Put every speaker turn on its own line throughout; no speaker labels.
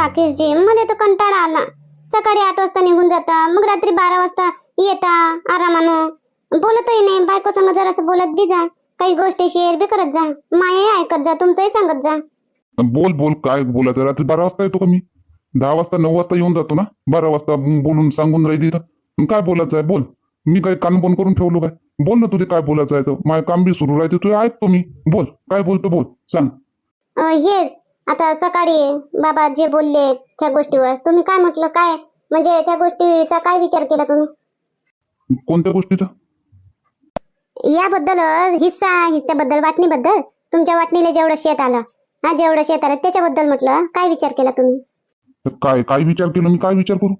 राकेशजी मला तर कंटाळा आला. सकाळी आठ वाजता निघून जाता मग रात्री बारा वाजता येता आरामानं. बोलतही नाही बायको संग जरासं बोलत बी जा. काही गोष्टी शेअर बी करत जा. मायाही ऐकत जा तुमचंही सांगत जा.
बोल बोल काय बोलायचं? रात्री बारा वाजता येतो का मी? दहा वाजता नऊ वाजता येऊन जातो ना? बारा वाजता बोलून सांगून राहिली तर काय बोलायचं आहे? बोल. मी कान बंद करून ठेवलो काय? बोल ना तुझे काय बोलायचं आहे तर. माझं काम बी सुरू राहते. तू ऐकतो मी. बोल. काय बोलतो बोल. सांग.
हेच. आता सकाळी बाबा जे बोलले त्या गोष्टीवर तुम्ही काय म्हटलं काय? म्हणजे त्या गोष्टीचा काय विचार केला तुम्ही?
कोणत्या गोष्टीचा?
याबद्दल अं, हिस्सा हिस्स्याबद्दल वाटणीबद्दल? तुमच्या वाटणीला जेवढं शेत आलं हा जेवढं शेत आलं त्याच्याबद्दल म्हटलं काय विचार केला तुम्ही?
तर काय काय विचार केला मी काय विचार करू?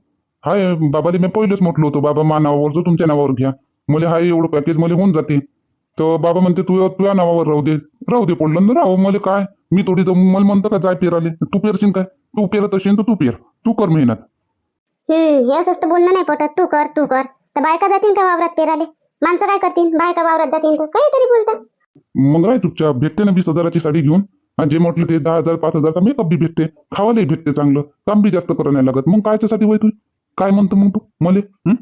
हाय बाबाले मी पहिलेच म्हटलं होतं बाबा मा नावावर जो तुमच्या नावावर घ्या. मला हाय एवढं पॅकेज मला होऊन जाते. तर बाबा म्हणते तू तुझ्या नावावर राहू दे राहू दे पडलं ना राहू मला काय? मी थोडी मला म्हणतं का जाय पेराले? तू पेरशील काय? तू पेरत असेल तर तू पेर. तू कर मेहनत.
हम्म हे असं बोलणं नाही पटत. तू कर तू कर. तर बायका जातील का वावरात पेराले? माणसं काय करतील बायका वावरात जातील तर काहीतरी बोलता
मग राय चुपचाप भेटते ना वीस हजाराची साडी घेऊन? आणि जे म्हटलं ते दहा हजार पाच हजारचा मेकअप बी भेटते. खावालाही भेटते चांगलं. काम बी जास्त करायला नाही लागत. मग कायच्यासाठी वय तू काय म्हणतो मग तू? मले? हं?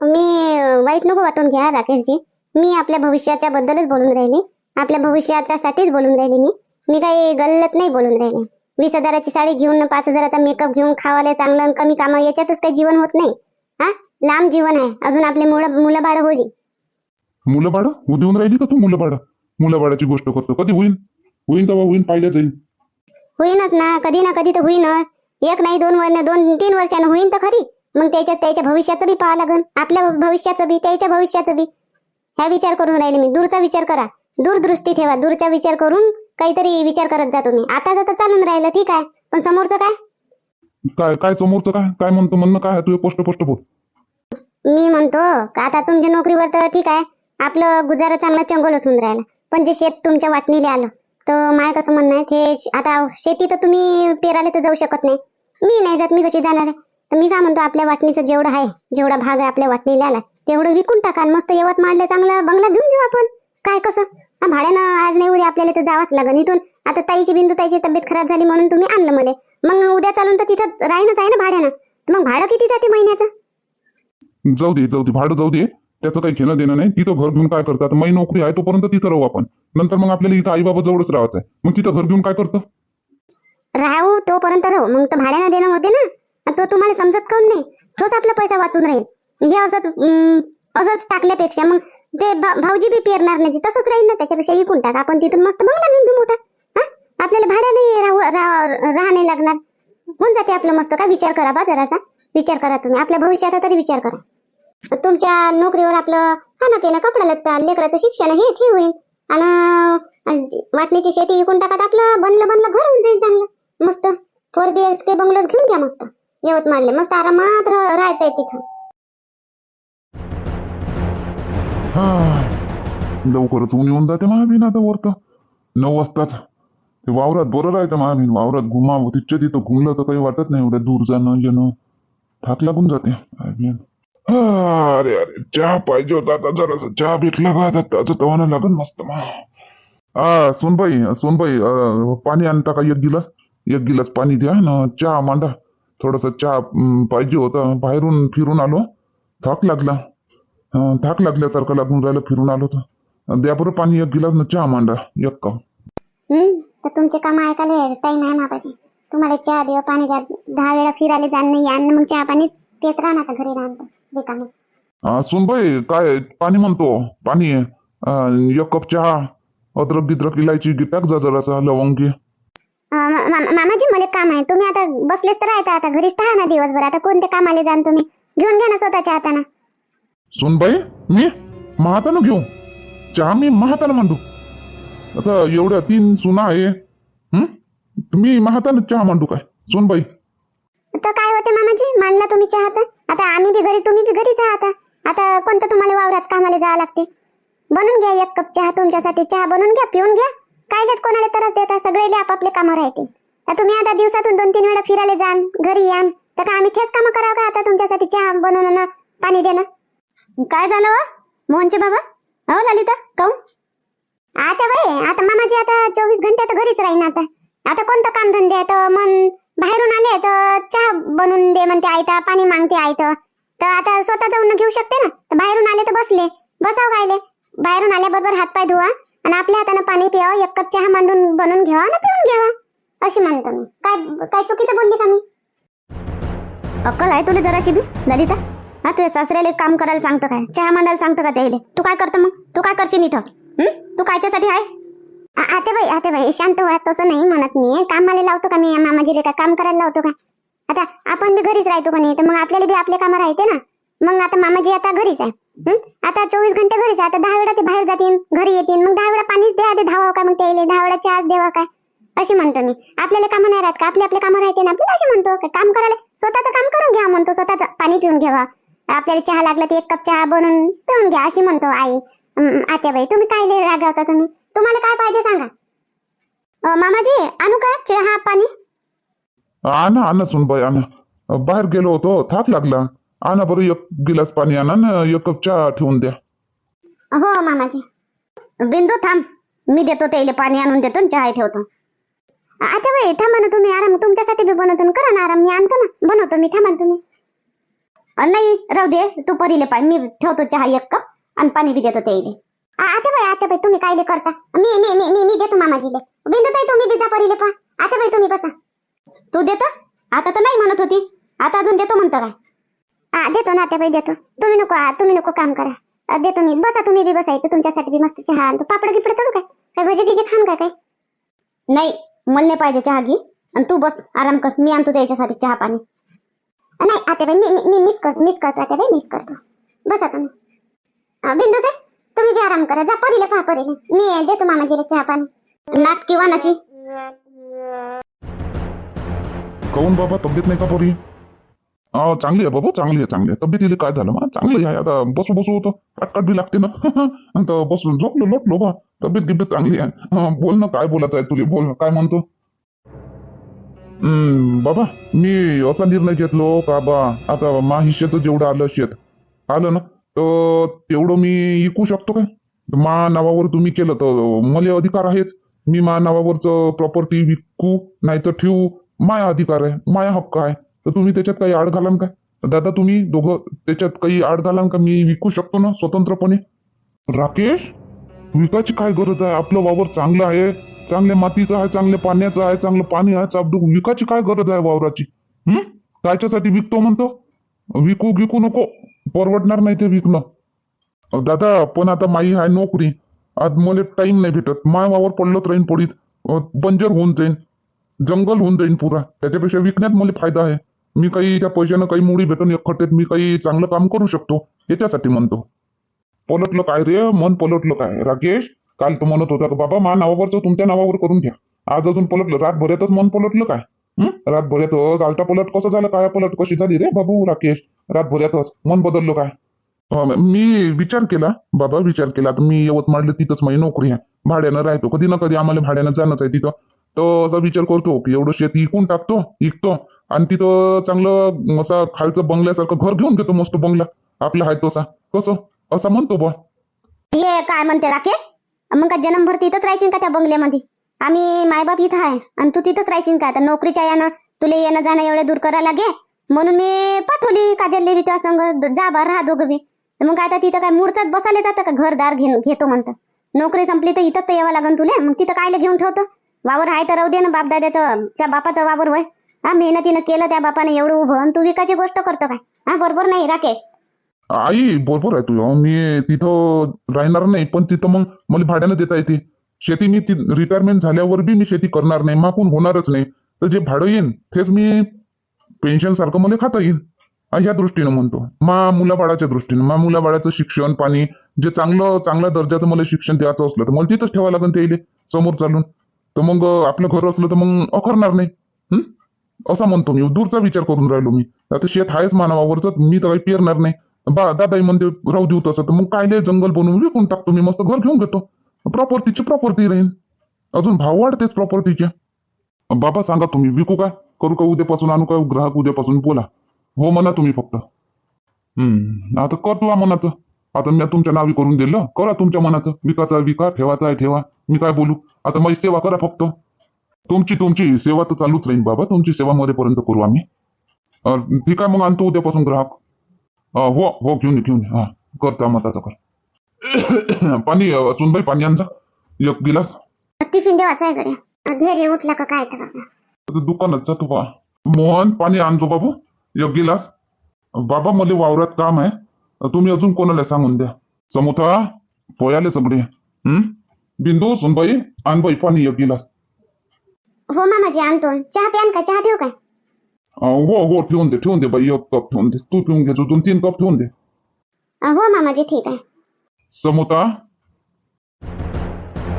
मी अं, वाईट नको वाटून घ्या राकेशजी. मी आपल्या भविष्याच्या बद्दलच बोलून राहिली. आपल्या भविष्याच्या साठीच बोलून राहिली मी. मी काही गल्लत नाही बोलून राहिली. वीस हजाराची साडी घेऊन पाच हजाराचा मेकअप घेऊन खावाले चांगलं आणि कमी कामं याच्यातच काही जीवन होत नाही. हा? लांब जीवन आहे. अजून आपले मुलं मुलं बाळ होईल.
मुलं बाळ देऊन राहिली का तू मुलं बाळ मुलं बाळाची गोष्ट करतो. कधी होईल? होईल तेव्हा होईल पाहिल्या जाईल.
होईनच ना. कधी ना कधी तर होईनच. एक नाही दोन वर दोन तीन वर्षानं होईन तर खरी. मग त्याच्यात त्याच्या भविष्याचं बी पाहावं लागेल आपल्या भविष्याचं बी त्याच्या भविष्याचं बी. ह्या विचार करून राहिले मी. दूरचा विचार करा. दूरदृष्टी ठेवा. दूरचा विचार करून काहीतरी विचार करत जा तुम्ही. आता तर चालून राहिलं ठीक आहे. पण समोरचं काय?
काय काय समोरचं काय? काय म्हणतो म्हणणं काय? तुझं पोस्ट पोस्ट बोल.
मी म्हणतो का आता तुमच्या नोकरीवर तर ठीक आहे. आपलं गुजारा चांगला चंगोलच होऊन राहिला. पण जे शेत तुमच्या वाटणीला आलं तर माय कसं म्हणणं आहे ते आता शेती तर तुम्ही पेरायला तर जाऊ शकत नाही. मी नाही जात मी कशी जाणार आहे? तर मी काय म्हणतो आपल्या वाटणीचं जेवढं आहे जेवढा भाग आहे आपल्या वाटणीला आला तेवढं विकून टाका आणि मस्त यवतमाळला चांगला बंगला घेऊन घेऊ आपण. काय कसं? भाड्यानं आज नाही उद्या आपल्याला तर जावंच लागेल इथून आता ताईची बिंदू ताईची तब्येत खराब झाली म्हणून तुम्ही आणलं मला. मग उद्या चालून तर तिथं राहीनच आहे ना भाड्यानं. मग भाडं किती जाते महिन्याचं?
जाऊ दे जाऊ दे भाडं जाऊ दे. त्याचं काही घेणं देणं नाही. तिथं घर घेऊन काय करतात? माझी नोकरी आहे तोपर्यंत तिथं राहू आपण. नंतर मग आपल्याला इथं आई बाबा जवळच राहायचं आहे. मग तिथं घर घेऊन काय करतं?
राहू तोपर्यंत राहू. मग तर भाड्यानं देणं होते ना. तो तुम्हाला समजत काऊन नाही. तोच आपला पैसा वाचून राहील. हे असंच अं, असंच टाकल्यापेक्षा मग ते भाऊजी बी पेरणार नाही तसंच राहील ना त्याच्यापेक्षा इकून टाक. आपण तिथून मस्त बंगला घेऊन घेऊ मोठा. हा? आपल्याला भाड्याने राहू रा- नाही लागणार. होऊन जाते आपलं मस्त. का विचार करा बा जरासा. विचार करा तुम्ही. आपल्या भविष्याचा तरी विचार करा. तुमच्या नोकरीवर आपलं खाणं पिणं कपडा लत्ता लेकराचं शिक्षण हे हे होईल. आणि वाटणीची शेती विकून टाकत आपलं बनलं बनलं घर होऊन जाईल चांगलं. मस्त. Four B H K bungalows घेऊन घ्या मस्त. यवतमाळले. मस्त आरामात राहता येत तिथं.
लवकरच ऊन येऊन जाते महाबीन आता वरत. नऊ वाजताच. ते वावरात बरं राहायचं महाबीन. वावरात घुमावं तिथच्या तिथं घुमलं तर काही वाटत नाही एवढं. दूर जाणं येणं थाक लागून जाते. अरे अरे चहा पाहिजे होता आता. जरासा चहा भेटला का आता. त्याचं तवानं लागन मस्त. मा हा सोनबाई सोनबाई पाणी आणता का एक गिलास? एक गिलास पाणी द्या ना. चहा मांडा. थोडासा चहा पाहिजे होता. बाहेरून फिरून आलो. थाक लागला. अं, थाक लागल्यासारखं लागून राहिलं फिरून आलो तर द्या बरं पाणी एक गिलास न चहा मांडा एक कप.
हम्म तर तुमचे काम ऐकायला टाइम आहे मापाशी. तुम्हाला चहा द्या पाणी द्या. दहा वेळा फिरायला जाण नाही आणि मग चहा पाणी पेत राहा ना आता घरी राहणार रिकामी.
अं, सोनबाई काय पाणी म्हणतो पाणी. आहे अं, एक कप चहा अद्रक गिद्रक इलायची गी- टाक जा जरासा लवंगी.
अं, मा- मा- मामाजी मला काम आहे. तुम्ही आता बसलेच तर राहता आता घरीच तर ना दिवसभर. आता कोणत्या कामाला जाण तुम्ही? घेऊन घ्या ना स्वतःच्या हातानं.
सोनबाई मी महातानं घेऊ. चहा मी महातानं मांडू. आता एवढ्या तीन सुना आहे. तुम्ही महातानं चहा मांडू काय? सोनबाई.
तर काय होते मामाजी? मांडला तुम्ही चहा तर? आता आम्ही बी घरी तुम्ही बी घरीच आहात. आता आता कोणतं तुम्हाला वावरात कामाला जावं लागते? बनवून घ्या एक कप चहा तुमच्यासाठी. चहा बनवून घ्या पिऊन घ्या. काय देत कोणाला त्रास देता सगळे आपापले कामं राहते तर तुम्ही आता दिवसातून दोन तीन वेळा फिरायला जाण घरी यान तर का आम्ही तेच कामं करावं का आता तुमच्यासाठी चहा बनवणं ना पाणी देणं? काय झालं वा मोहनचे बाबा? हो ललिता काऊन आता बाई आता मामाजी आता चोवीस घंटे तर घरीच राहीन आता. आता कोणतं काम धंदे आहे? मन बाहेरून आले तर चहा बनवून दे म्हणते आयता पाणी मागते आयतं तर. आता स्वतः जाऊन घेऊ शकते ना? तर बाहेरून आले तर बसले. बसाव गायले. बाहेरून आल्याबरोबर हातपाय धुवा आणि आपल्या हातानं पाणी प्यावं. एक कप चहा मांडून बनवून घ्यावा आणि पिऊन घ्यावा. अशी म्हणतो मी. काय काय चुकीचं बोलली का मी? अक्कल आहे तुला जराशी बी ललिता? हा तुझ्या सासऱ्याला एक काम करायला सांगतो काय? चहा मांडायला सांगतो का त्याला? तू काय करतो मग? तू काय करशील इथं? तू कायच्यासाठी आहे? आते बाई आते बाई शांत व्हा. तसं नाही म्हणत मी. कामाला लावतो का मी? मामाजीले का काम करायला लावतो का? आता आपण बी घरीच राहतो का नाही? तर मग आपल्याला बी आपले कामं राहते ना? मग आता मामाजी आता घरीच आहे. आता चोवीस घंटे घरीच आहे. आता दहा वेळा ते बाहेर जातील घरी येतील. मग दहा वेळा पाणीच द्या ते धावा का मग त्याला? दहा वेळा चहा द्यावा काय अशी म्हणतो मी. आपल्याला कामं नाही राहत का? आपले आपले कामं राहते ना? आपल्याला अशी म्हणतो. का काम करायला स्वतःचं काम करून घ्या म्हणतो. स्वतःचं पाणी पिऊन घ्यावा. आपल्याला चहा लागला तर एक कप चहा बनवून पिऊन घ्या अशी म्हणतो आई. आत्याबाई तुम्ही काय रागावता तुम्ही? तुम्हाला काय पाहिजे सांगा. मामाजी आणू का चहा पाणी?
आणा आणा सुनबाई आणा बाहेर गेलो होतो थाक लागला. आणा बरं एक गिलास पाणी आणा ना एक कप चहा ठेवून द्या.
हो मामाजी. बिंदू थांब. मी देतो त्याला पाणी आणून देतो चहा ठेवतो. आता बाई थांबा ना तुम्ही आराम तुमच्यासाठी बी बनवतो करा ना आराम. मी आणतो ना. बनवतो मी थांबा तुम्ही. नाही राहू दे. तू परीले पाय. मी ठेवतो चहा एक कप आणि पाणी बी देतो त्याईले. आता बाई आता बाई तुम्ही कायले करता? मी मी मी मी मी देतो मामाजीले. बिंदू ताई तुम्ही बिजा परीले पा आता बाई तुम्ही बसा. तू देतो? आता तर नाही म्हणत होती. आता अजून देतो म्हणतो काय हा देतो ना आता बाई देतो. तुम्ही नको आ, तुम्ही नको काम करा. देतो मी. बसा तुम्ही बी बसा तुमच्यासाठी बी मस्त चहा आणतो. पापड गिपड तळू काय? काय भजे गिजे खान काय काय? नाही मला नाही पाहिजे चहा घे. आणि तू बस आराम कर. मी आणतो त्याच्यासाठी चहा पाणी. नाही आता बाई मी मी- मिस मीच करतो मीच करतो आता बाई मिस करतो. बसा तुम्ही. बिंदू ताई तुम्ही बी आराम करा. जा परीले पहा परीले. मी देतो मामाजीला चहा पाणी. नाट किंवा नाची
काऊन बाबा तब्येत नाही का पोरी हा चांगली आहे बाबा चांगली आहे चांगली आहे. तब्येतीला काय झालं मग चांगली आहे आता बसू बसू होतं. काटकाट बी लागते ना. आता बसून झोपलो लोटलो बा. तब्येत गिब्येत चांगली आहे. बोल ना काय बोलायचं आहे तुला? बोल काय म्हणतो? हम्म, बाबा मी असा निर्णय घेतलो का बा आता मा हिश्श्याचं जेवढं आलं शेत आलं ना तर तेवढं मी विकू शकतो काय? मा नावावर तुम्ही केलं तर मला अधिकार आहेच मी मा नावावरचं प्रॉपर्टी विकू नाही तर ठेवू माया अधिकार आहे माया हक्क आहे. तर तुम्ही त्याच्यात काही आड घालान काय दादा तुम्ही दोघं त्याच्यात काही आड घालान का? मी विकू शकतो ना स्वतंत्रपणे. राकेश विकायची काय गरज आहे? आपलं वावर चांगलं आहे चांगल्या मातीचं आहे चांगल्या पाण्याचं आहे चांगलं पाणी आहे चापडूक विकायची काय गरज आहे वावराची? हम्म कायच्यासाठी विकतो म्हणतो? विकू विकू नको परवडणार नाही ते विकणं. दादा पण आता माई आहे नोकरी आज मला टाइम नाही भेटत. माय वावर पडलंच राहीन पडीत बंजर होऊन जाईन जंगल होऊन जाईन पुरा. त्याच्यापेक्षा विकण्यात मला फायदा आहे. मी काही त्या पैशानं काही मुळी भेटून एकखट्ट्यात मी काही चांगलं काम करू शकतो याच्यासाठी म्हणतो. पलटलं काय रे? मन पलटलं काय? राकेश? काल तो म्हणत होता बाबा मा नावावरचं तुमच्या नावावर करून घ्या. आज अजून पलटलं. रातभरातच मन पलटलं काय? हं? रातभरातच आलटा पलट? कसं झालं? काय पलट? कशी झाली रे बाबू राकेश? रातभरातच मन बदललं काय? मी विचार केला. बाबा विचार केला. मी यवतमाळला तिथंच माझी नोकरी आहे. भाड्यानं राहतो. कधी ना कधी आम्हाला भाड्यानं जाणंच आहे तिथं. तर असा विचार करतो की एवढं शेत विकून टाकतो विकतो आणि तिथं चांगलं असं खालचं बंगल्यासारखं घर घेऊन घेतो मस्त बंगला. आपला आहे तसा. कसं? असं म्हणतो बा.
काय म्हणते राकेश? मग का जन्मभर तिथंच राहशील का त्या बंगल्यामध्ये? आम्ही मायबाप इथं आहे आणि तू तिथंच राहशील का? आता नोकरीच्या यानं तुला येणं जाणं एवढं दूर करायला लागे म्हणून मी पाठवली काजल बी त्या संग? जा बा राहा दोघं बी. मग आता तिथं काय मूळचाच बसायला जातं का? घरदार घेऊन घेतो म्हणतं. नोकरी संपली तर इथंच तर यावं लागन तुला? मग तिथं कायला घेऊन ठेवतं? वावर आहे तर राहू दे ना बापदाद्याचं त्या बापाचं वावर वय हा मेहनतीनं केलं त्या बापाने एवढं उभं आणि तू विकायची गोष्ट करतो काय? हा बरोबर नाही राकेश.
आई बरोबर आहे तुझं. मी तिथं राहणार नाही पण तिथं मग मला भाड्यानं देता येते. शेती मी ती रिटायरमेंट झाल्यावर बी मी शेती करणार नाही माकून होणारच नाही. तर जे भाडं येईन तेच मी पेन्शन सारखं मला खाता येईल. ह्या दृष्टीनं म्हणतो. मा मुलाबाळाच्या दृष्टीनं मा मुलाबाळाचं शिक्षण पाणी जे चांगलं चांगल्या दर्जाचं मला शिक्षण द्यायचं असलं तर मला तिथंच ठेवावं लागेल ते समोर चालून. तर मग आपलं घर असलं तर मग अखरणार नाही. असं असा म्हणतो मी. दूरचा विचार करून राहिलो मी. आता शेत आहेच मानवावरच मी तर काही पेरणार नाही. बा दादाई म्हणते राहू देऊ तसं तर मग काय जंगल बनवून विकून टाकतो मी मस्त घर घेऊन घेतो. प्रॉपर्टीची प्रॉपर्टी राहील. अजून भाव वाढतेच प्रॉपर्टीचे बाबा सांगा तुम्ही विकू काय करू का उद्यापासून आणू का ग्राहक उद्यापासून? बोला. हो म्हणा तुम्ही फक्त. हम्म आता कर तुला मनाचं. आता मी तुमच्या नावी करून दिलं. करा तुमच्या मनाचं. विकाचा विका ठेवाचा आहे ठेवा. मी काय बोलू? आता मग सेवा करा फक्त. तुमची तुमची सेवा तर चालूच राहील बाबा. तुमची सेवा मध्येपर्यंत करू आम्ही. ठीक आहे मग आणतो उद्यापासून ग्राहक. हो हो घेऊन घेऊन हा करतो मताचं कर. पाणी सुनबाई पाणी आणजा एक गिलास.
टिफिन देवाचा आहे गड्या धैर्य उठला का काय तर बाबा
आता दुकानात जातो बा. मोहन पाणी आणतो बाबू. एक गिलास. बाबा मला वावरात काम आहे. तुम्ही अजून कोणाला सांगून द्या. समोथा पोयाले सगळे. हं? बिंदू सुनबाई आण बाई पाणी एक गिलास.
हो मामाजी आणतो. चहा प्यान का? चहा ठेवू काय?
हो हो ठेवून दे ठेवून दे बाई एक कप ठेवून दे तू पिऊन घे दोन तीन कप ठेवून दे
हो मामाजी ठीक आहे
समोता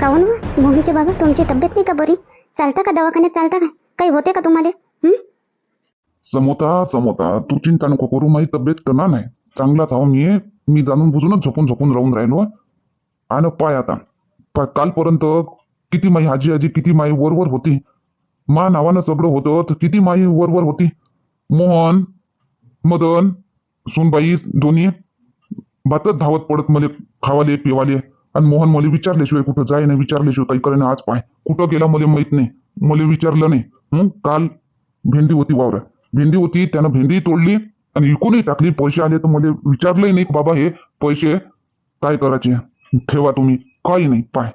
काहून व? मोहनचे बाबा तुमची तब्येत नाही का बरी चालता का दवाखान्यात चालता का काही होते का तुम्हाला हं?
समोता समोता तू चिंता नको करू माझी तब्येत कमा नाही चांगलाच आहो मी मी जाणून बुजूनच झोपून झोपून राहून राहिलो आणि पाय आता पाय कालपर्यंत किती माई आजी आजी किती माई वरवर होती मा नावानं सगळं होतं. तर किती माई वर वर होती? मोहन मदन सुनबाई दोन्ही भातच धावत पडत मले खावाले पिवाले. आणि मोहन मला विचारल्याशिवाय कुठं जाय नाही विचारल्याशिवाय काही करे आज पाय. कुठं गेला मला माहीत नाही. मला विचारलं नाही. काल भेंडी होती वावरात. भेंडी होती त्यानं भेंडी तोडली आणि इकूनही टाकली. पैसे आले तर मला विचारलंही नाही की बाबा हे पैसे काय करायचे? ठेवा तुम्ही. काही नाही. पाय.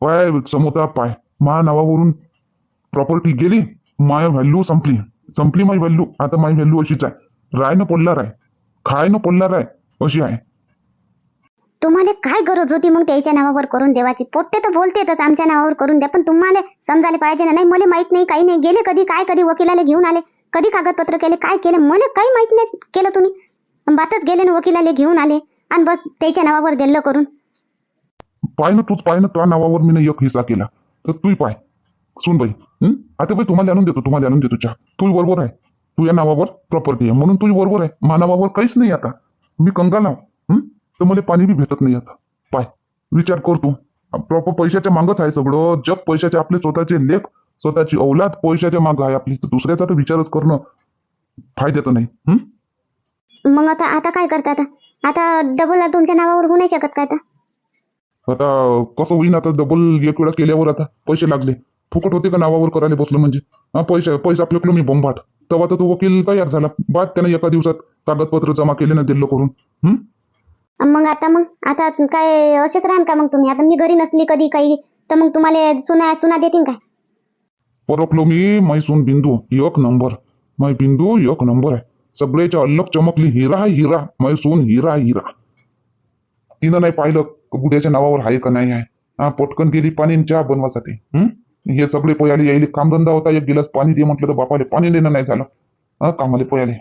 पाय समोता पाय. मा नावावरून प्रॉपर्टी गेली माय व्हॅल्यू संपली. संपली माय व्हॅल्यू आता माय व्हॅल्यू अशीच आहे. राय न पडणार आहे. खाय न पडणार आहे. अशी आहे.
तुम्हाला काय गरज होती मग त्याच्या नावावर करून देवाची? पोट्टे तर बोलतेतच आमच्या नावावर करून द्या पण तुम्हाला समजायला पाहिजे ना नाही मला माहीत नाही काही नाही. गेले कधी काय कधी वकिलाला घेऊन आले? कधी कागदपत्र केले काय केलं? मला काही माहीत नाही केलं तुम्ही. बातच गेले ना वकिलाला घेऊन आले आणि बस त्याच्या नावावर दिलं करून.
पाय ना तूच पाय ना त्या नावावर मी एक हिस्सा केला. तर तूही पाय. सुन बाई हं? आता बाई तुम्हाला आणून देतो तुम्हाला आणून देतो चहा. तू बरोबर आहे. तू या नावावर प्रॉपर्टी आहे. म्हणून तू बरोबर आहे. मा नावावर काहीच नाही आता. मी कंगाल आहो. हं? तर मला पाणी बी भेटत नाही आता. पाय. विचार कर तू. प्रॉपर पैशाच्या मागच आहे सगळं. जग पैशाचे आपले स्वतःचे लेख स्वतःची औलाद पैशाच्या मागं आहे आपली. तर दुसऱ्याचा तर विचारच करणं फायद्याचं नाही. हं?
मग आता आता काय करता आता? आता डबल तुमच्या नावावर होऊ नाही शकत का आता?
आता कसं होईन आता? डबल एक वेळा केल्यावर आता पैसे लागले. फुकट होते का नावावर करायला बसलं म्हणजे? हा पैसे पैसा फेकलो मी बोंबाट. तेव्हा तर तो वकील तयार झाला. बाद त्याने एका दिवसात कागदपत्र जमा केले ना दिलं करून. हं?
मग आता मग? आता काय असेच राहान का मग तुम्ही? आता मी घरी नसली कधी काही तर मग तुम्हाला सुना सुना देतील काय?
परखलो मी मै सून बिंदू एक नंबर. मै बिंदू एक नंबर आहे. सगळ्याच्या अल्लग चमकली हिरा आहे हिरा. मै सून हिरा आहे हिरा. तिनं नाही पाहिलं बुड्याच्या नावावर आहे का नाही आहे हा पटकन गेली पाणी आणि चहा बनवासाठी. हं? हे सगळे पोयाले यायले. कामधंदा होता एक गिलास पाणी दे म्हटलं तर बापाले पाणी देणं नाही झालं. हा कामाले पोयाले